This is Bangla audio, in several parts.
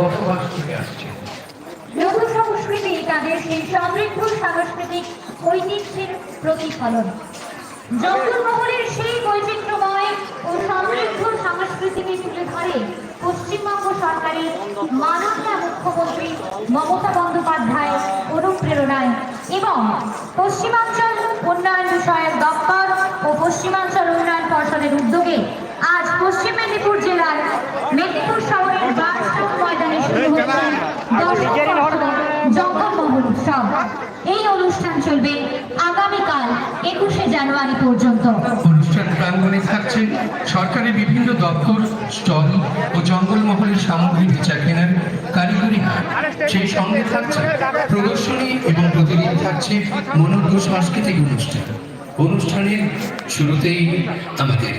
বসবাস করে আসছে লোক সংস্কৃতি তাদের সেই সমৃদ্ধ সাংস্কৃতিক ঐতিহ্যের প্রতিফলন জঙ্গলমহলের সেই বৈচিত্র্যময় ও সমৃদ্ধ সংস্কৃতিকে তুলে ধরে পশ্চিমবঙ্গ সরকারের মাননীয় মুখ্যমন্ত্রী মমতা বন্দ্যোপাধ্যায় অনুপ্রেরণায় এবং পশ্চিমাঞ্চল উন্নয়ন বিষয়ক দপ্তর ও পশ্চিমাঞ্চল উন্নয়ন পর্ষদের উদ্যোগে আজ পশ্চিম মেদিনীপুর জেলার মেদিনীপুর শহরের বাসস্ট্যান্ড ময়দান এই অনুষ্ঠান আগামীকাল একুশে জানুয়ারি পর্যন্ত। অনুষ্ঠান প্রাঙ্গণে থাকছে সরকারি বিভিন্ন দপ্তর, স্টল ও জঙ্গলমহলের সামগ্রী বেচা কেনার কারিগরি সেই সঙ্গে থাকছে প্রদর্শনী এবং প্রতিদিন থাকছে মনোজ্ঞ সাংস্কৃতিক অনুষ্ঠান। অনুষ্ঠানের শুরুতেই আমাদের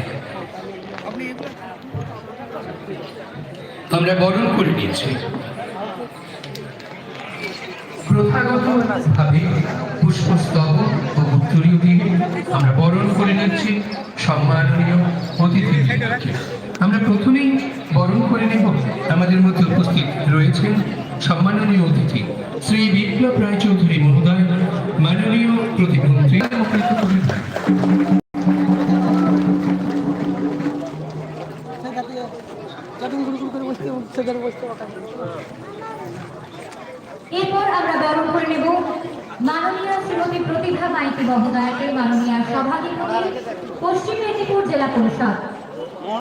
আমরা বরণ করে নিয়েছি। প্রথাগতভাবে পুষ্পস্তব ও উত্তরীয় দিয়ে আমরা বরণ করে নিচ্ছি সম্মাননীয় অতিথিকে আমরা প্রথমেই বরণ করে নেব। আমাদের মধ্যে উপস্থিত রয়েছেন সম্মাননীয় অতিথি শ্রী বিপ্লব রায়চৌধুরী মহোদয়। বসতে এরপর আমরা বরণ করে নেব। মাননীয় শ্রীমতী প্রতিভা মাইতি মহোদয়াকে মাননীয় সভাধিপতি, পশ্চিম মেদিনীপুর জেলা পরিষদ।